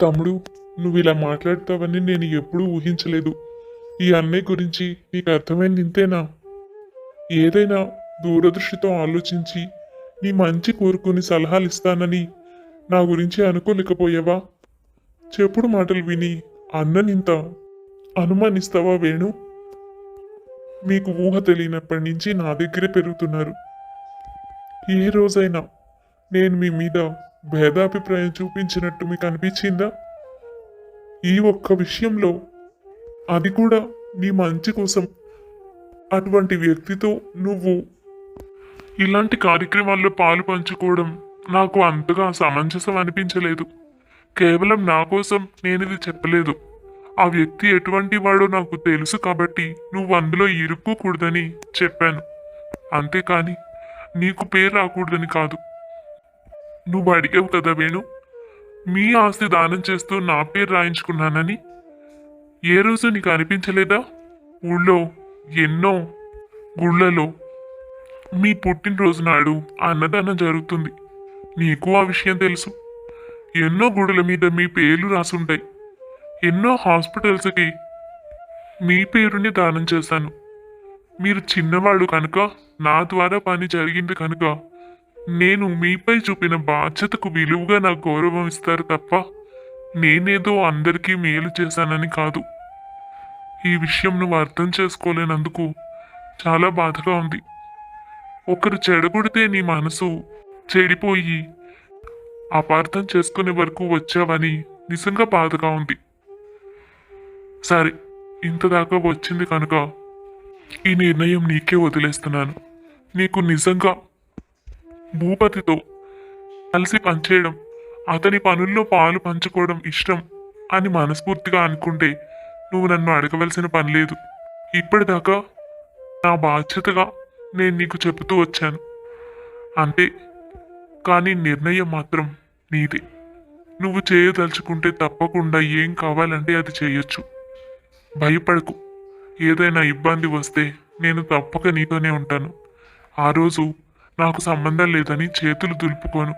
తమ్ముడు నువ్వు ఇలా మాట్లాడతావని నేను ఎప్పుడూ ఊహించలేదు. ఈ అన్నయ్య గురించి నీకు అర్థమైంది ఇంతేనా? ఏదైనా దూరదృష్టితో ఆలోచించి నీ మంచి కోరుకుని సలహాలు ఇస్తానని నా గురించి అనుకోలేకపోయావా? చెప్పుడు మాటలు విని అన్ననింత అనుమానిస్తావా వేణు? మీకు ఊహ తెలియనప్పటి నుంచి నా దగ్గరే పెరుగుతున్నారు. ఏ రోజైనా నేను మీ మీద భేదాభిప్రాయం చూపించినట్టు మీకు అనిపించిందా? ఈ ఒక్క విషయంలో అది కూడా నీ మంచి కోసం. అటువంటి వ్యక్తితో నువ్వు ఇలాంటి కార్యక్రమాల్లో పాలు పంచుకోవడం నాకు అంతగా సమంజసం అనిపించలేదు. కేవలం నా కోసం నేను ఇది చెప్పలేదు. ఆ వ్యక్తి ఎటువంటి వాడో నాకు తెలుసు కాబట్టి నువ్వు అందులో ఇరుక్కోకూడదని చెప్పాను. అంతేకాని నీకు పేరు రాకూడదని కాదు. నువ్వు అడిగావు కదా వేణు. మీ ఆస్తి దానం చేస్తూ నా పేరు రాయించుకున్నానని. ఏ రోజు నీకు అనిపించలేదా? ఊళ్ళో ఎన్నో గుళ్ళలో మీ పుట్టినరోజు నాడు అన్నదానం జరుగుతుంది. నీకు ఆ విషయం తెలుసు. ఎన్నో గుడుల మీద మీ పేర్లు రాసుంటాయి. ఎన్నో హాస్పిటల్స్కి మీ పేరుని దానం చేశాను. మీరు చిన్నవాడు కనుక నా ద్వారా పని జరిగింది కనుక నేను మీపై చూపిన బాధ్యతకు విలువగా నాకు గౌరవం ఇస్తారు తప్ప నేనేదో అందరికీ మేలు చేశానని కాదు. ఈ విషయం నువ్వు అర్థం చేసుకోలేనందుకు చాలా బాధగా ఉంది. ఒకరు చెడగొడితే నీ మనసు చెడిపోయి అపార్థం చేసుకునే వరకు వచ్చావని నిజంగా బాధగా ఉంది. సరే ఇంతదాకా వచ్చింది కనుక ఈ నిర్ణయం నీకే వదిలేస్తున్నాను. నీకు నిజంగా భూపతితో కలిసి పనిచేయడం అతని పనుల్లో పాలు పంచుకోవడం ఇష్టం అని మనస్ఫూర్తిగా అనుకుంటే నువ్వు నన్ను అడగవలసిన పని లేదు. ఇప్పటిదాకా నా బాధ్యతగా నేను నీకు చెబుతూ వచ్చాను. అంతే కానీ నిర్ణయం మాత్రం నీదే. నువ్వు చేయదలుచుకుంటే తప్పకుండా ఏం కావాలంటే అది చేయొచ్చు. భయపడకు. ఏదైనా ఇబ్బంది వస్తే నేను తప్పక నీతోనే ఉంటాను. ఆ రోజు నాకు సంబంధం లేదని చేతులు దులుపుకోను.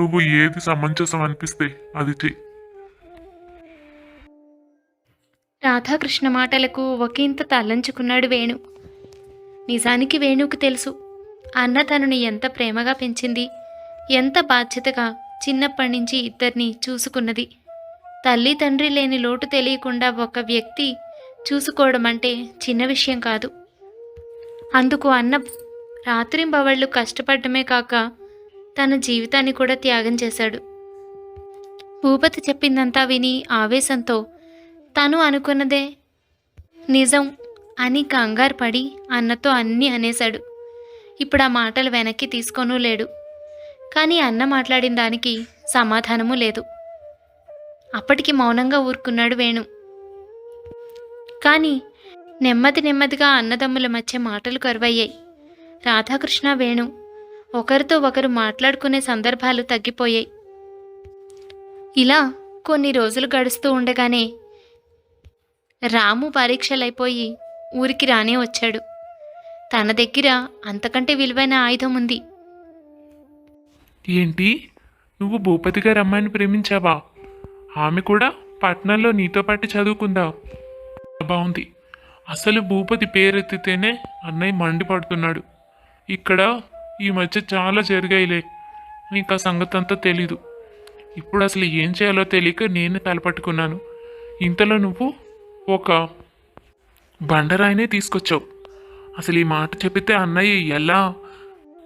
నువ్వు ఏది సమంజసం అనిపిస్తే అది చెయ్యి. రాధాకృష్ణ మాటలకు ఒకంత తలంచుకున్నాడు వేణు. నిజానికి వేణుకు తెలుసు. అన్న తనని ఎంత ప్రేమగా పెంచింది. ఎంత బాధ్యతగా చిన్నప్పటి నుంచి ఇద్దరిని చూసుకున్నది. తల్లి తండ్రి లేని లోటు తెలియకుండా ఒక వ్యక్తి చూసుకోవడం అంటే చిన్న విషయం కాదు. అందుకు అన్న రాత్రింబవళ్ళు కష్టపడమే కాక తన జీవితాన్ని కూడా త్యాగం చేశాడు. భూపతి చెప్పిందంతా విని ఆవేశంతో తను అనుకున్నదే నిజం అని కంగారు పడి అన్నతో అన్నీ అనేశాడు. ఇప్పుడు ఆ మాటలు వెనక్కి తీసుకోనూ లేడు. కానీ అన్న మాట్లాడిన దానికి సమాధానము లేదు. అప్పటికి మౌనంగా ఊరుకున్నాడు వేణు. కానీ నెమ్మది నెమ్మదిగా అన్నదమ్ముల మధ్య మాటలు కరువయ్యాయి. రాధాకృష్ణ వేణు ఒకరితో ఒకరు మాట్లాడుకునే సందర్భాలు తగ్గిపోయాయి. ఇలా కొన్ని రోజులు గడుస్తూ ఉండగానే రాము పరీక్షలైపోయి ఊరికి రానే వచ్చాడు. తన దగ్గర అంతకంటే విలువైన ఆయుధం ఉంది. ఏంటి? నువ్వు భూపతి గారి అమ్మాయిని ప్రేమించావా? ఆమె కూడా పట్నంలో నీతో పాటు చదువుకుందా. బాగుంది. అసలు భూపతి పేరెత్తితేనే అన్నయ్య మండిపడుతున్నాడు. ఇక్కడ ఈ మధ్య చాలా జరిగాయిలే. నీకు ఆ సంగతి అంతా తెలీదు. ఇప్పుడు అసలు ఏం చేయాలో తెలియక నేనే తలపట్టుకున్నాను. ఇంతలో నువ్వు ఒక బండరాయినే తీసుకొచ్చావు. అసలు ఈ మాట చెబితే అన్నయ్య ఎలా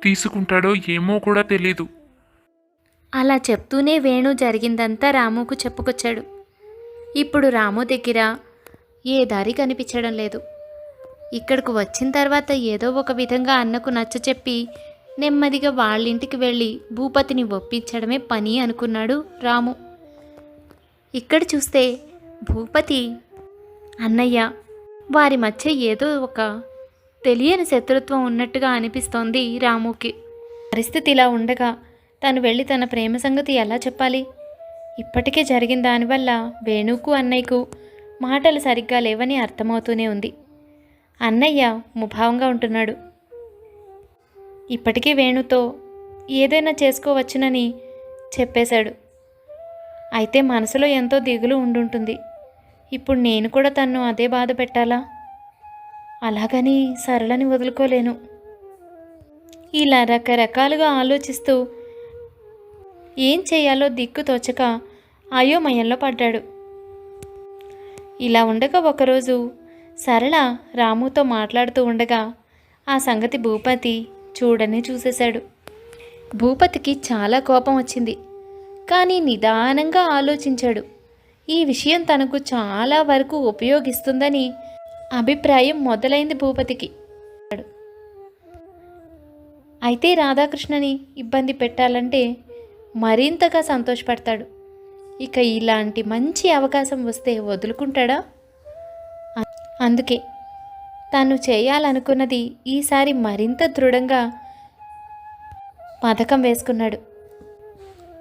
తీసుకుంటాడో ఏమో కూడా తెలీదు. అలా చెప్తూనే వేణు జరిగిందంతా రాముకు చెప్పుకొచ్చాడు. ఇప్పుడు రాము దగ్గర ఏ దారి కనిపించడం లేదు. ఇక్కడకు వచ్చిన తర్వాత ఏదో ఒక విధంగా అన్నకు నచ్చ చెప్పి నెమ్మదిగా వాళ్ళింటికి వెళ్ళి భూపతిని ఒప్పించడమే పని అనుకున్నాడు రాము. ఇక్కడ చూస్తే భూపతి అన్నయ్య వారి మధ్య ఏదో ఒక తెలియని శత్రుత్వం ఉన్నట్టుగా అనిపిస్తోంది రాముకి. పరిస్థితి ఇలా ఉండగా తను వెళ్ళి తన ప్రేమ సంగతి ఎలా చెప్పాలి? ఇప్పటికే జరిగిన దానివల్ల వేణుకు అన్నయ్యకు మాటలు సరిగ్గా లేవని అర్థమవుతూనే ఉంది. అన్నయ్య ముభావంగా ఉంటున్నాడు. ఇప్పటికీ వేణుతో ఏదైనా చేసుకోవచ్చునని చెప్పేశాడు. అయితే మనసులో ఎంతో దిగులు ఉండుంటుంది. ఇప్పుడు నేను కూడా తన్ను అదే బాధ పెట్టాలా? అలాగని సరళని వదులుకోలేను. ఇలా రకరకాలుగా ఆలోచిస్తూ ఏం చేయాలో దిక్కు తోచక అయోమయంలో పడ్డాడు. ఇలా ఉండగా ఒకరోజు సరళ రాముతో మాట్లాడుతూ ఉండగా ఆ సంగతి భూపతి చూడని చూసేశాడు. భూపతికి చాలా కోపం వచ్చింది. కానీ నిదానంగా ఆలోచించాడు. ఈ విషయం తనకు చాలా వరకు ఉపయోగిస్తుందని అభిప్రాయం మొదలైంది భూపతికి. అయితే రాధాకృష్ణని ఇబ్బంది పెట్టాలంటే మరింతగా సంతోషపడతాడు. ఇక ఇలాంటి మంచి అవకాశం వస్తే వదులుకుంటాడా? అందుకే తను చేయాలనుకున్నది ఈసారి మరింత దృఢంగా పథకం వేసుకున్నాడు.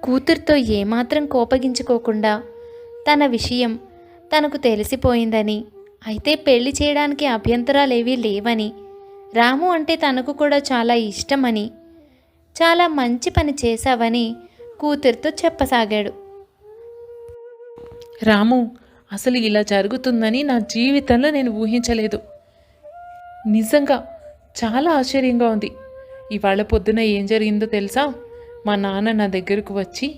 కూతురుతో ఏమాత్రం కోపగించుకోకుండా తన విషయం తనకు తెలిసిపోయిందని అయితే పెళ్ళి చేయడానికి అభ్యంతరాలేవీ లేవని రాము అంటే తనకు కూడా చాలా ఇష్టమని చాలా మంచి పని చేశావని కూతురితో చెప్పసాగాడు. రాము అసలు ఇలా జరుగుతుందని నా జీవితంలో నేను ఊహించలేదు. నిజంగా చాలా ఆశ్చర్యంగా ఉంది. ఇవాళ పొద్దున ఏం జరిగిందో తెలుసా? మా నాన్న నా దగ్గరకు వచ్చి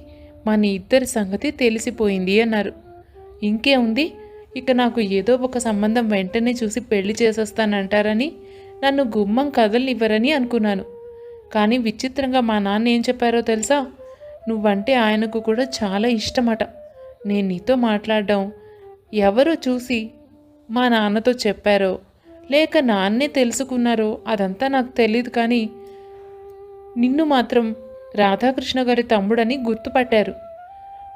మన ఇద్దరి సంగతి తెలిసిపోయింది అన్నారు. ఇంకే ఉంది ఇక నాకు ఏదో ఒక సంబంధం వెంటనే చూసి పెళ్ళి చేసేస్తానంటారని నన్ను గుమ్మం కదలనివ్వరని అనుకున్నాను. కానీ విచిత్రంగా మా నాన్న ఏం చెప్పారో తెలుసా? నువ్వంటే ఆయనకు కూడా చాలా ఇష్టమట. నేను నీతో మాట్లాడడం ఎవరు చూసి మా నాన్నతో చెప్పారో లేక నాన్నే తెలుసుకున్నారో అదంతా నాకు తెలియదు కానీ నిన్ను మాత్రం రాధాకృష్ణ గారి తమ్ముడని గుర్తుపట్టారు.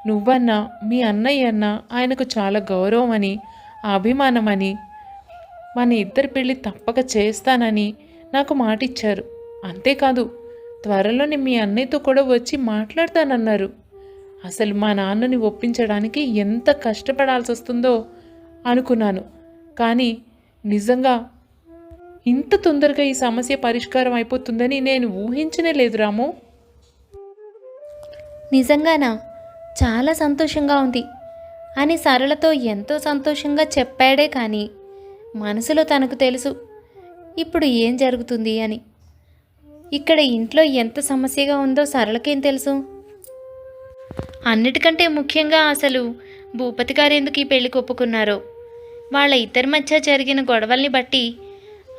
నువ్వన్నా మీ అన్నయ్య అన్న ఆయనకు చాలా గౌరవం అని అభిమానమని మన ఇద్దరి పెళ్ళి తప్పక చేస్తానని నాకు మాటిచ్చారు. అంతేకాదు త్వరలోనే మీ అన్నయ్యతో కూడా వచ్చి మాట్లాడతానన్నారు. అసలు మా నాన్నని ఒప్పించడానికి ఎంత కష్టపడాల్సి వస్తుందో అనుకున్నాను. కానీ నిజంగా ఇంత తొందరగా ఈ సమస్య పరిష్కారం అయిపోతుందని నేను ఊహించనే లేదు రాము. నిజంగానా? చాలా సంతోషంగా ఉంది. అని సరళతో ఎంతో సంతోషంగా చెప్పాడే కానీ మనసులో తనకు తెలుసు ఇప్పుడు ఏం జరుగుతుంది అని. ఇక్కడ ఇంట్లో ఎంత సమస్యగా ఉందో సరళకేం తెలుసు? అన్నిటికంటే ముఖ్యంగా అసలు భూపతి గారు ఎందుకు ఈ పెళ్ళికి ఒప్పుకున్నారో వాళ్ళ ఇద్దరి మధ్య జరిగిన గొడవల్ని బట్టి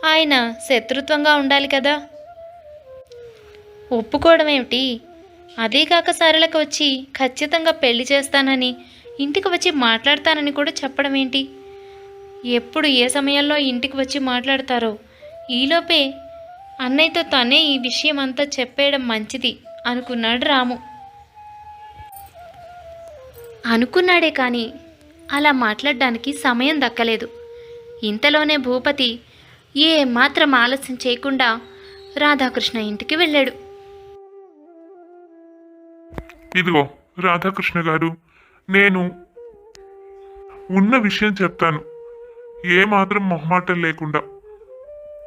ఆయన శత్రుత్వంగా ఉండాలి కదా? ఒప్పుకోవడం ఏమిటి అదే కాక సరళకు వచ్చి ఖచ్చితంగా పెళ్ళి చేస్తానని ఇంటికి వచ్చి మాట్లాడతానని కూడా చెప్పడం ఏంటి ఎప్పుడు ఏ సమయంలో ఇంటికి వచ్చి మాట్లాడతారో? ఈలోపే అన్నయ్యతో తనే ఈ విషయం అంతా చెప్పేయడం మంచిది అనుకున్నాడు రాము. అనుకున్నాడే కానీ అలా మాట్లాడడానికి సమయం దక్కలేదు. ఇంతలోనే భూపతి ఏ మాత్రం ఆలస్యం చేయకుండా రాధాకృష్ణ ఇంటికి వెళ్ళాడు. ఇదిగో రాధాకృష్ణ గారు నేను ఉన్న విషయం చెప్తాను. ఏ మాత్రం మొహమాటం లేకుండా.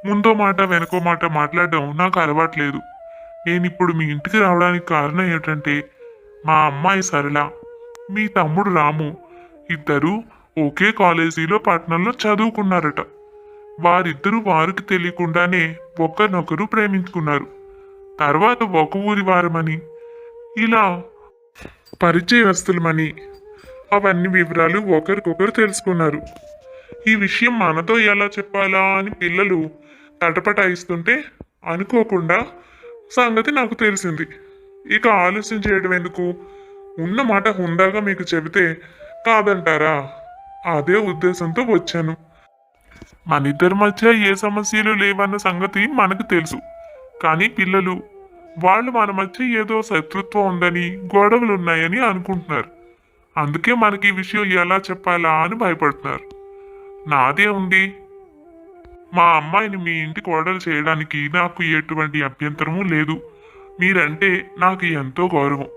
ముందో మాట వెనకో మాట మాట్లాడడం నాకు అలవాట్లేదు. నేను ఇప్పుడు మీ ఇంటికి రావడానికి కారణం ఏంటంటే మా అమ్మాయి సరళ. మీ తమ్ముడు రాము. ఇద్దరు ఒకే కాలేజీలో పట్నంలో చదువుకున్నారట. వారిద్దరూ వారికి తెలియకుండానే ఒకరినొకరు ప్రేమించుకున్నారు. తర్వాత ఒక ఊరి వారమని ఇలా పరిచయస్తులమని అవన్నీ వివరాలు ఒకరికొకరు తెలుసుకున్నారు. ఈ విషయం మనతో ఎలా చెప్పాలా అని పిల్లలు తటపటాయిస్తుంటే అనుకోకుండా సంగతి నాకు తెలిసింది. ఇక ఆలోచన చేయడం ఎందుకు? ఉన్న మాట హుందాగా మీకు చెబితే కాదంటారా? అదే ఉద్దేశంతో వచ్చాను. మన ఇద్దరి మధ్య ఏ సమస్యలు లేవన్న సంగతి మనకు తెలుసు. కానీ పిల్లలు వాళ్ళు మన మధ్య ఏదో శత్రుత్వం ఉందని గొడవలు ఉన్నాయని అనుకుంటున్నారు. అందుకే మనకి ఈ విషయం ఎలా చెప్పాలా అని భయపడుతున్నారు. నాదే ఉంది. మా అమ్మాయిని మీ ఇంటి కోడలు చేయడానికి నాకు ఎటువంటి అభ్యంతరము లేదు. మీరంటే నాకు ఎంతో గౌరవం.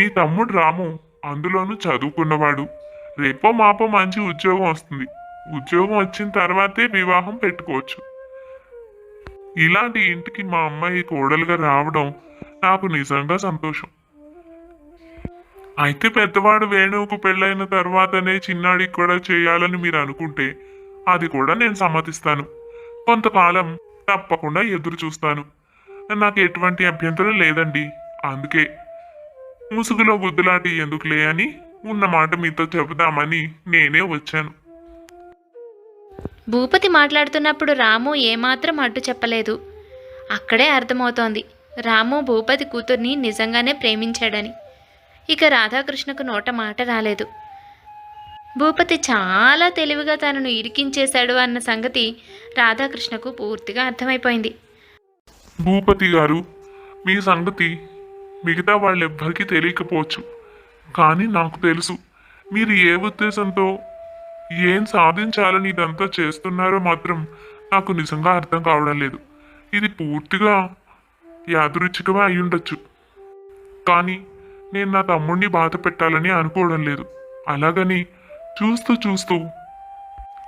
మీ తమ్ముడు రాము అందులోనూ చదువుకున్నవాడు. రేపో మాపో మంచి ఉద్యోగం వస్తుంది. ఉద్యోగం వచ్చిన తర్వాతే వివాహం పెట్టుకోవచ్చు. ఇలాంటి ఇంటికి మా అమ్మాయి కోడలుగా రావడం నాకు నిజంగా సంతోషం. అయితే పెద్దవాడు వేణువుకు పెళ్ళైన తర్వాతనే చిన్నాడికి కూడా చేయాలని మీరు అనుకుంటే అది కూడా నేను సమ్మతిస్తాను. కొంతకాలం తప్పకుండా ఎదురు చూస్తాను. నాకు ఎటువంటి అభ్యంతరం లేదండి. అందుకే ముసుగులో గుద్దులాటి ఎందుకులే అని ఉన్న మాట మీతో చెబుదామని నేనే వచ్చాను. భూపతి మాట్లాడుతున్నప్పుడు రాము ఏమాత్రం అడ్డు చెప్పలేదు. అక్కడే అర్థమవుతోంది. రాము భూపతి కూతుర్ని నిజంగానే ప్రేమించాడని. ఇక రాధాకృష్ణకు నోట మాట రాలేదు. భూపతి చాలా తెలివిగా తనను ఇరికించేశాడు అన్న సంగతి రాధాకృష్ణకు పూర్తిగా అర్థమైపోయింది. భూపతి గారు మీ సంగతి మిగతా వాళ్ళెవ్వరికీ తెలియకపోవచ్చు. కానీ నాకు తెలుసు. మీరు ఏ ఉద్దేశంతో ఏం సాధించాలని ఇదంతా చేస్తున్నారో మాత్రం నాకు నిజంగా అర్థం కావడం లేదు. ఇది పూర్తిగా యాదృచ్ఛికమే అయి ఉండొచ్చు. కానీ నేను నా తమ్ముడిని బాధ పెట్టాలని అనుకోవడం లేదు. అలాగని చూస్తూ చూస్తూ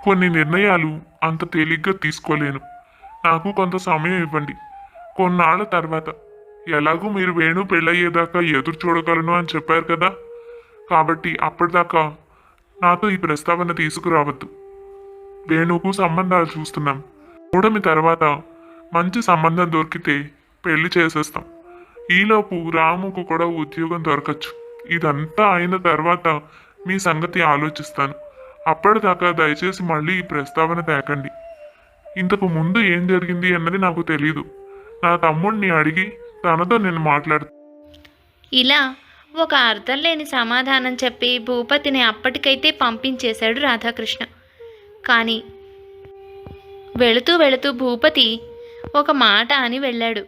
కొన్ని నిర్ణయాలు అంత తేలిగ్గా తీసుకోలేను. నాకు కొంత సమయం ఇవ్వండి. కొన్నాళ్ళ తర్వాత ఎలాగూ మీరు వేణు పెళ్ళయ్యేదాకా ఎదురు చూడగలను అని చెప్పారు కదా. కాబట్టి అప్పటిదాకా నాతో ఈ ప్రస్తావన తీసుకురావద్దు. వేణుకు సంబంధాలు చూస్తున్నాం. కూడమి తర్వాత మంచి సంబంధం దొరికితే పెళ్ళి చేసేస్తాం. ఈలోపు రాముకు కూడా ఉద్యోగం దొరకచ్చు. ఇదంతా అయిన తర్వాత మీ సంగతి ఆలోచిస్తాను. అప్పటిదాకా దయచేసి మళ్ళీ ఈ ప్రస్తావన తేకండి. ఇంతకు ముందు ఏం జరిగింది అన్నది నాకు తెలియదు నా తమ్ముడిని అడిగి తనతో నేను మాట్లాడు. ఇలా ఒక అర్థం లేని సమాధానం చెప్పి భూపతిని అప్పటికైతే పంపించేశాడు రాధాకృష్ణ. కానీ వెళుతూ వెళుతూ భూపతి ఒక మాట అని వెళ్ళాడు.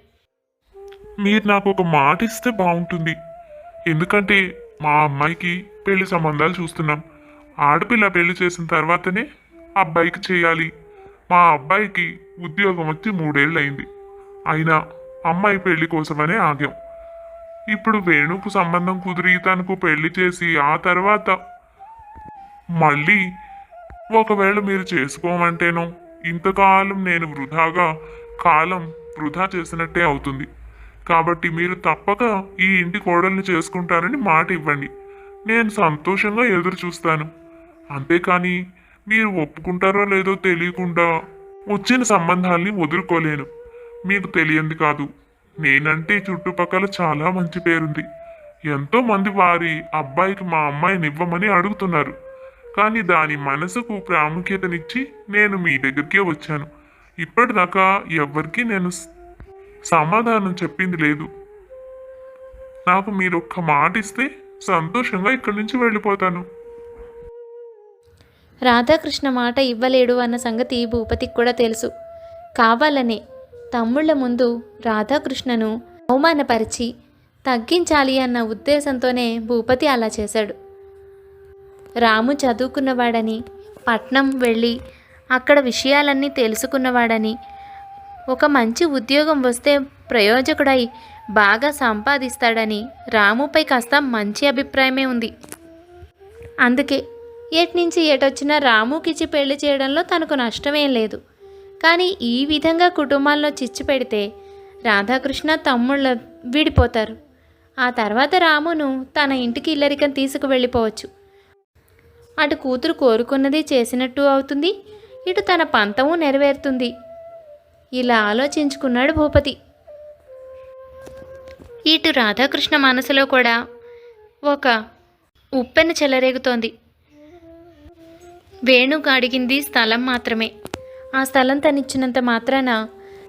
మీరు నాకు ఒక మాట ఇస్తే బాగుంటుంది. ఎందుకంటే మా అమ్మాయికి పెళ్ళి సంబంధాలు చూస్తున్నాం. ఆడపిల్ల పెళ్ళి చేసిన తర్వాతనే అబ్బాయికి చేయాలి. మా అబ్బాయికి ఉద్యోగం వచ్చి మూడేళ్ళు అయింది అయినా అమ్మాయి పెళ్ళి కోసమనే ఆగాం. ఇప్పుడు వేణుకు సంబంధం కుదిరి తనకు పెళ్ళి చేసి ఆ తర్వాత మళ్ళీ ఒకవేళ మీరు చేసుకోమంటేనో ఇంతకాలం నేను వృధాగా కాలం వృధా చేసినట్టే అవుతుంది. కాబట్టి మీరు తప్పక ఈ ఇంటి కోడల్ని చేసుకుంటారని మాట ఇవ్వండి. నేను సంతోషంగా ఎదురు చూస్తాను. అంతేకాని మీరు ఒప్పుకుంటారో లేదో తెలియకుండా వచ్చిన సంబంధాల్ని వదులుకోలేను. మీకు తెలియంది కాదు. నేనంటే చుట్టుపక్కల చాలా మంచి పేరుంది. ఎంతో మంది వారి అబ్బాయికి మా అమ్మాయిని ఇవ్వమని అడుగుతున్నారు. కానీ దాని మనసుకు ప్రాముఖ్యతనిచ్చి నేను మీ దగ్గరికే వచ్చాను. ఇప్పటిదాకా ఎవ్వరికీ నేను సమాధానం చెప్పింది లేదు. నాకు మీరు ఒక్క మాట ఇస్తే సంతోషంగా ఇక్కడి నుంచి వెళ్ళిపోతాను. రాధాకృష్ణ మాట ఇవ్వలేడు అన్న సంగతి భూపతికి కూడా తెలుసు. కావాలనే తమ్ముళ్ళ ముందు రాధాకృష్ణను అవమానపరిచి తగ్గించాలి అన్న ఉద్దేశంతోనే భూపతి అలా చేశాడు. రాము చదువుకున్నవాడని పట్నం వెళ్ళి అక్కడ విషయాలన్నీ తెలుసుకున్నవాడని ఒక మంచి ఉద్యోగం వస్తే ప్రయోజకుడై బాగా సంపాదిస్తాడని రాముపై కాస్త మంచి అభిప్రాయమే ఉంది. అందుకే ఎట్నుంచి ఎటొచ్చినా రాముకిచ్చి పెళ్ళి చేయడంలో తనకు నష్టమేం లేదు. కానీ ఈ విధంగా కుటుంబాల్లో చిచ్చు పెడితే రాధాకృష్ణ తమ్ముళ్ళ విడిపోతారు. ఆ తర్వాత రామును తన ఇంటికి ఇల్లరికం తీసుకు వెళ్ళిపోవచ్చు అటు కూతురు కోరుకున్నది చేసినట్టు అవుతుంది ఇటు తన పంతము నెరవేరుతుంది. ఇలా ఆలోచించుకున్నాడు భూపతి. ఇటు రాధాకృష్ణ మనసులో కూడా ఒక ఉప్పెన చెలరేగుతోంది. వేణుకు అడిగింది స్థలం మాత్రమే. ఆ స్థలం తనిచ్చినంత మాత్రాన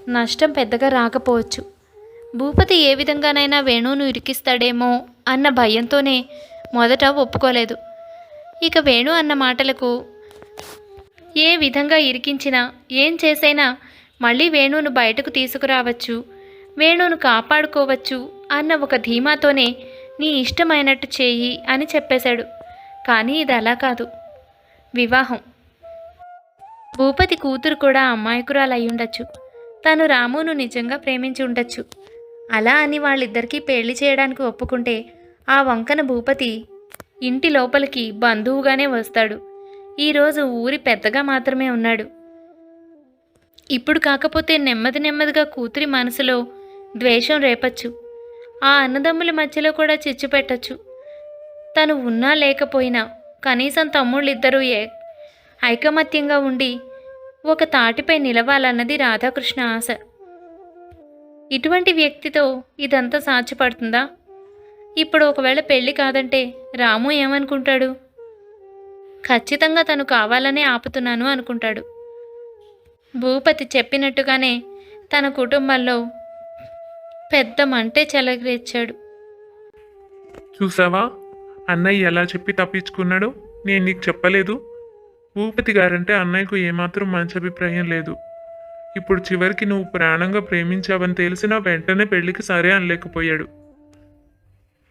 నష్టం పెద్దగా రాకపోవచ్చు. భూపతి ఏ విధంగానైనా వేణువును ఇరికిస్తాడేమో అన్న భయంతోనే మొదట ఒప్పుకోలేదు. ఇక వేణు అన్న మాటలకు ఏ విధంగా ఇరికించినా ఏం చేసైనా మళ్ళీ వేణువును బయటకు తీసుకురావచ్చు వేణువును కాపాడుకోవచ్చు అన్న ఒక ధీమాతోనే నీ ఇష్టమైనట్టు చేయి అని చెప్పేశాడు. కానీ ఇది అలా కాదు. వివాహం. భూపతి కూతురు కూడా అమాయకురాలు అయి ఉండొచ్చు తను రామును నిజంగా ప్రేమించి ఉండొచ్చు అలా అని వాళ్ళిద్దరికీ పెళ్ళి చేయడానికి ఒప్పుకుంటే ఆ వంకన భూపతి ఇంటి లోపలికి బంధువుగానే వస్తాడు. ఈరోజు ఊరి పెద్దగా మాత్రమే ఉన్నాడు. ఇప్పుడు కాకపోతే నెమ్మది నెమ్మదిగా కూతురి మనసులో ద్వేషం రేపచ్చు. ఆ అన్నదమ్ముల మధ్యలో కూడా చిచ్చు పెట్టచ్చు. తను ఉన్నా లేకపోయినా కనీసం తమ్ముళ్ళిద్దరూ ఏ ఐకమత్యంగా ఉండి ఒక తాటిపై నిలవాలన్నది రాధాకృష్ణ ఆశ. ఇటువంటి వ్యక్తితో ఇదంతా సాధ్యపడుతుందా? ఇప్పుడు ఒకవేళ పెళ్ళి కాదంటే రాము ఏమనుకుంటాడు? ఖచ్చితంగా తను కావాలనే ఆపుతున్నాను అనుకుంటాడు. భూపతి చెప్పినట్టుగానే తన కుటుంబంలో పెద్ద మంటే చెలగరేచ్చాడు చూసావా? అన్నయ్య ఎలా చెప్పి తప్పించుకున్నాడు నేను నీకు చెప్పలేదు. భూపతి గారంటే అన్నయ్యకు ఏమాత్రం మంచి అభిప్రాయం లేదు. ఇప్పుడు చివరికి నువ్వు ప్రాణంగా ప్రేమించావని తెలిసినా వెంటనే పెళ్ళికి సరే అనలేకపోయాడు.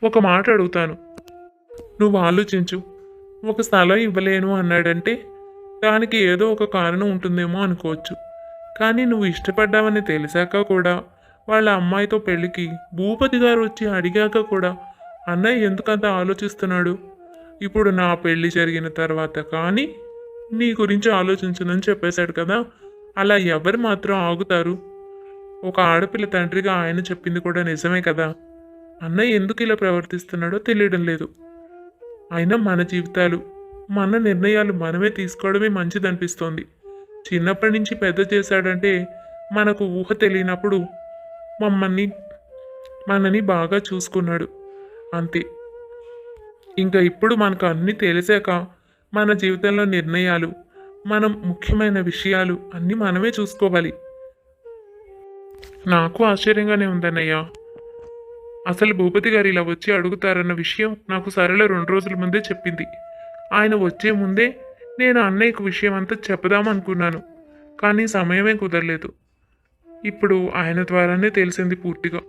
ఒక మాట అడుగుతాను. నువ్వు ఆలోచించు. ఒక స్థలం ఇవ్వలేను అన్నాడంటే దానికి ఏదో ఒక కారణం ఉంటుందేమో అనుకోవచ్చు. కానీ నువ్వు ఇష్టపడ్డావని తెలిసాక కూడా వాళ్ళ అమ్మాయితో పెళ్ళికి భూపతి గారు వచ్చి అడిగాక కూడా అన్నయ్య ఎందుకంత ఆలోచిస్తున్నాడు? ఇప్పుడు నా పెళ్ళి జరిగిన తర్వాత కానీ నీ గురించి ఆలోచించనని చెప్పేశాడు కదా. అలా ఎవరు మాత్రం ఆగుతారు? ఒక ఆడపిల్ల తండ్రిగా ఆయన చెప్పింది కూడా నిజమే కదా. అన్నయ్య ఎందుకు ఇలా ప్రవర్తిస్తున్నాడో తెలియడం లేదు. అయినా మన జీవితాలు మన నిర్ణయాలు మనమే తీసుకోవడమే మంచిదనిపిస్తోంది. చిన్నప్పటి నుంచి పెద్ద చేశాడంటే మనకు ఊహ తెలియనప్పుడు మమ్మల్ని మనని బాగా చూసుకున్నాడు. అంతే. ఇంకా ఇప్పుడు మనకు అన్నీ తెలిసాక మన జీవితంలో నిర్ణయాలు మనం ముఖ్యమైన విషయాలు అన్నీ మనమే చూసుకోవాలి. నాకు ఆశ్చర్యంగానే ఉందన్నయ్య. అసలు భూపతి గారు ఇలా వచ్చి అడుగుతారన్న విషయం నాకు సరళ రెండు రోజుల ముందే చెప్పింది. ఆయన వచ్చే ముందే నేను అన్నయ్యకు విషయం అంతా చెప్దామనుకున్నాను కానీ సమయమే కుదరలేదు. ఇప్పుడు ఆయన ద్వారానే తెలిసింది పూర్తిగా.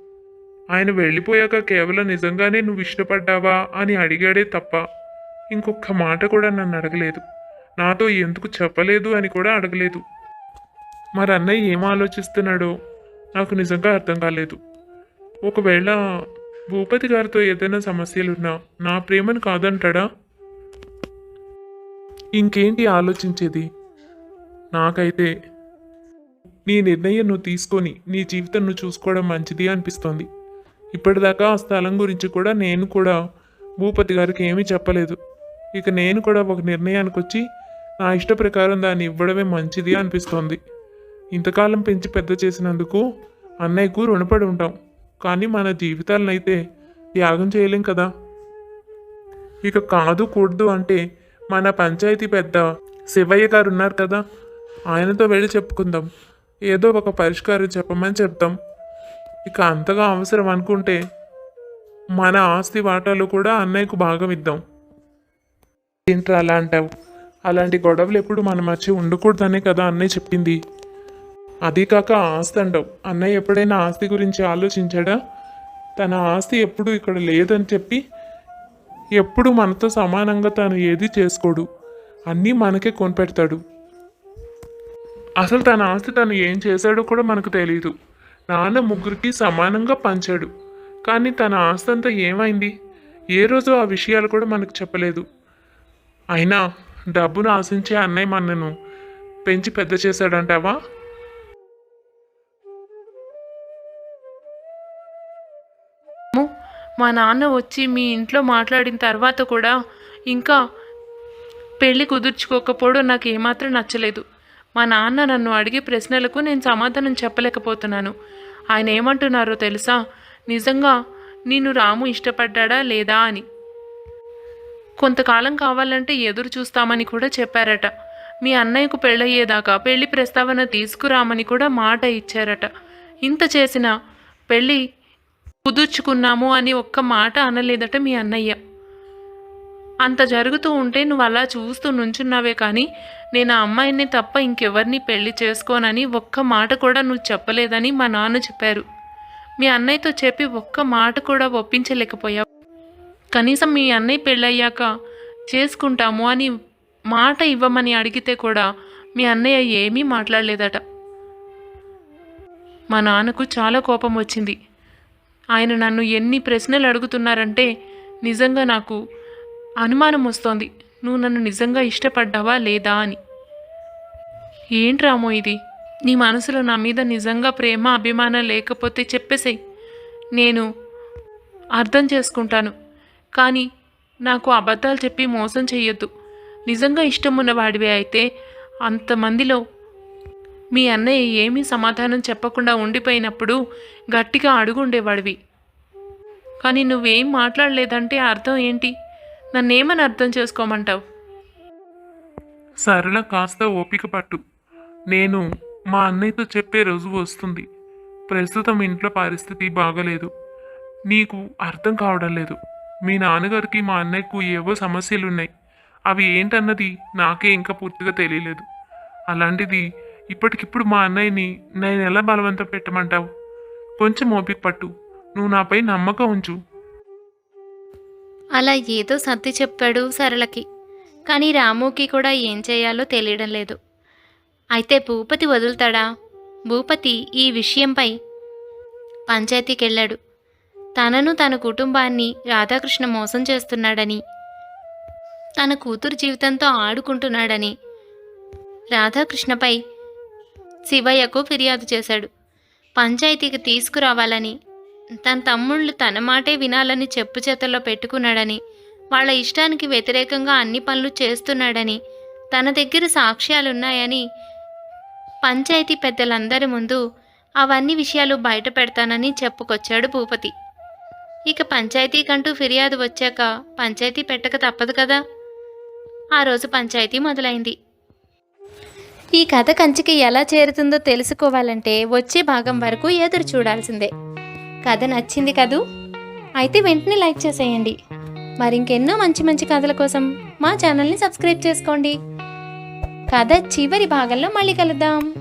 ఆయన వెళ్ళిపోయాక కేవలం నిజంగానే నువ్వు ఇష్టపడ్డావా అని అడిగాడే తప్ప ఇంకొక మాట కూడా నన్ను అడగలేదు. నాతో ఎందుకు చెప్పలేదు అని కూడా అడగలేదు. మరి అన్నయ్య ఏం ఆలోచిస్తున్నాడో నాకు నిజంగా అర్థం కాలేదు. ఒకవేళ భూపతి గారితో ఏదైనా సమస్యలున్నా నా ప్రేమను కాదంటాడా? ఇంకేంటి ఆలోచించేది? నాకైతే నీ నిర్ణయం నువ్వు తీసుకొని నీ జీవితం నువ్వు చూసుకోవడం మంచిది అనిపిస్తోంది. ఇప్పటిదాకా ఆ స్థలం గురించి కూడా నేను కూడా భూపతి గారికి ఏమీ చెప్పలేదు. ఇక నేను కూడా ఒక నిర్ణయానికి వచ్చి నా ఇష్ట ప్రకారం దాన్ని ఇవ్వడమే మంచిది అనిపిస్తోంది. ఇంతకాలం పెంచి పెద్ద చేసినందుకు అన్నయ్యకు రుణపడి ఉంటాం. కానీ మన జీవితాలనైతే త్యాగం చేయలేం కదా. ఇక కాదు కూడదు అంటే మన పంచాయతీ పెద్ద శివయ్య గారు ఉన్నారు కదా. ఆయనతో వెళ్ళి చెప్పుకుందాం. ఏదో ఒక పరిష్కారం చెప్పమని చెప్తాం. ఇక అంతగా అవసరం అనుకుంటే మన ఆస్తి వాటాలు కూడా అన్నయ్యకు భాగం ఇద్దాం. ఏంట్రా అలా అంటావు అలాంటి గొడవలు ఎప్పుడు మన మధ్య ఉండకూడదనే కదా అన్నయ్య చెప్పింది. అది కాక ఆస్తి అంటావు. అన్నయ్య ఎప్పుడైనా ఆస్తి గురించి ఆలోచించాడా? తన ఆస్తి ఎప్పుడు ఇక్కడ లేదని చెప్పి ఎప్పుడు మనతో సమానంగా తను ఏది చేసుకోడు. అన్నీ మనకే కొనిపెడతాడు. అసలు తన ఆస్తి తను ఏం చేశాడో కూడా మనకు తెలియదు నాన్న ముగ్గురికి సమానంగా పంచాడు. కానీ తన ఆస్తి అంతా ఏమైంది? ఏ రోజు ఆ విషయాలు కూడా మనకు చెప్పలేదు. అయినా డబ్బును ఆశించే అన్నయ్య మన్నను. పెంచి పెద్ద చేశాడంటావా? మా నాన్న వచ్చి మీ ఇంట్లో మాట్లాడిన తర్వాత కూడా ఇంకా పెళ్ళి కుదుర్చుకోకపోవడం నాకు ఏమాత్రం నచ్చలేదు. మా నాన్న నన్ను అడిగే ప్రశ్నలకు నేను సమాధానం చెప్పలేకపోతున్నాను. ఆయన ఏమంటున్నారో తెలుసా? నిజంగా నేను రాము ఇష్టపడ్డా లేదా అని. కొంతకాలం కావాలంటే ఎదురు చూస్తామని కూడా చెప్పారట. మీ అన్నయ్యకు పెళ్ళయ్యేదాకా పెళ్ళి ప్రస్తావన తీసుకురామని కూడా మాట ఇచ్చారట. ఇంత చేసిన పెళ్ళి కుదుర్చుకున్నాము అని ఒక్క మాట అనలేదట మీ అన్నయ్య. అంత జరుగుతూ ఉంటే నువ్వు అలా చూస్తూ నుంచున్నావే కానీ నేను ఆ అమ్మాయిని తప్ప ఇంకెవరిని పెళ్ళి చేసుకోనని ఒక్క మాట కూడా నువ్వు చెప్పలేదని మా నాన్న చెప్పారు. మీ అన్నయ్యతో చెప్పి ఒక్క మాట కూడా ఒప్పించలేకపోయావు. కనీసం మీ అన్నయ్య పెళ్ళయ్యాక చేసుకుంటాము అని మాట ఇవ్వమని అడిగితే కూడా మీ అన్నయ్య ఏమీ మాట్లాడలేదట. మా నాన్నకు చాలా కోపం వచ్చింది. ఆయన నన్ను ఎన్ని ప్రశ్నలు అడుగుతున్నారంటే నిజంగా నాకు అనుమానం వస్తోంది. నువ్వు నన్ను నిజంగా ఇష్టపడ్డావా లేదా అని. ఏంటి రామో ఇది? నీ మనసులో నా మీద నిజంగా ప్రేమ అభిమానం లేకపోతే చెప్పేసేయ్. నేను అర్థం చేసుకుంటాను. కానీ నాకు అబద్ధాలు చెప్పి మోసం చెయ్యొద్దు. నిజంగా ఇష్టం ఉన్నవాడివే అయితే అంతమందిలో మీ అన్నయ్య ఏమీ సమాధానం చెప్పకుండా ఉండిపోయినప్పుడు గట్టిగా అడుగుండేవాడివి. కానీ నువ్వేం మాట్లాడలేదంటే అర్థం ఏంటి? నన్నేమని అర్థం చేసుకోమంటావు? సరళ కాస్త ఓపిక పట్టు. నేను మా అన్నయ్యతో చెప్పే రోజు వస్తుంది. ప్రస్తుతం ఇంట్లో పరిస్థితి బాగలేదు. నీకు అర్థం కావడం లేదు. మీ నాన్నగారికి మా అన్నయ్యకు ఏవో సమస్యలు ఉన్నాయి అవి ఏంటన్నది నాకే ఇంకా పూర్తిగా తెలియలేదు. అలాంటిది ఇప్పటికిప్పుడు మా అన్నయ్యని నేను ఎలా బలవంతం పెట్టమంటావు? కొంచెం ఓపిక పట్టు. నువ్వు నాపై నమ్మకం ఉంచు. అలా ఏదో సర్ది చెప్పాడు సరళకి. కానీ రాముకి కూడా ఏం చేయాలో తెలియడం లేదు. అయితే భూపతి వదులుతాడా? భూపతి ఈ విషయంపై పంచాయతీకి వెళ్ళాడు తనను తన కుటుంబాన్ని రాధాకృష్ణ మోసం చేస్తున్నాడని తన కూతురు జీవితంతో ఆడుకుంటున్నాడని రాధాకృష్ణపై శివయ్యకు ఫిర్యాదు చేశాడు. పంచాయతీకి తీసుకురావాలని తన తమ్ముళ్ళు తన మాటే వినాలని చెప్పు చేతల్లో పెట్టుకున్నాడని వాళ్ళ ఇష్టానికి వ్యతిరేకంగా అన్ని పనులు చేస్తున్నాడని తన దగ్గర సాక్ష్యాలున్నాయని పంచాయతీ పెద్దలందరి ముందు అవన్నీ విషయాలు బయట పెడతానని చెప్పుకొచ్చాడు భూపతి. ఇక పంచాయతీకంటూ ఫిర్యాదు వచ్చాక పంచాయతీ పెట్టక తప్పదు కదా. ఆ రోజు పంచాయతీ మొదలైంది. ఈ కథ కంచికి ఎలా చేరుతుందో తెలుసుకోవాలంటే వచ్చే భాగం వరకు ఎదురు చూడాల్సిందే. కథ నచ్చింది కదూ? అయితే వెంటనే లైక్ చేసేయండి. మరి ఇంకెన్నో మంచి మంచి కథల కోసం మా ఛానల్ని సబ్స్క్రైబ్ చేసుకోండి. కథ చివరి భాగంలో మళ్ళీ కలుద్దాం.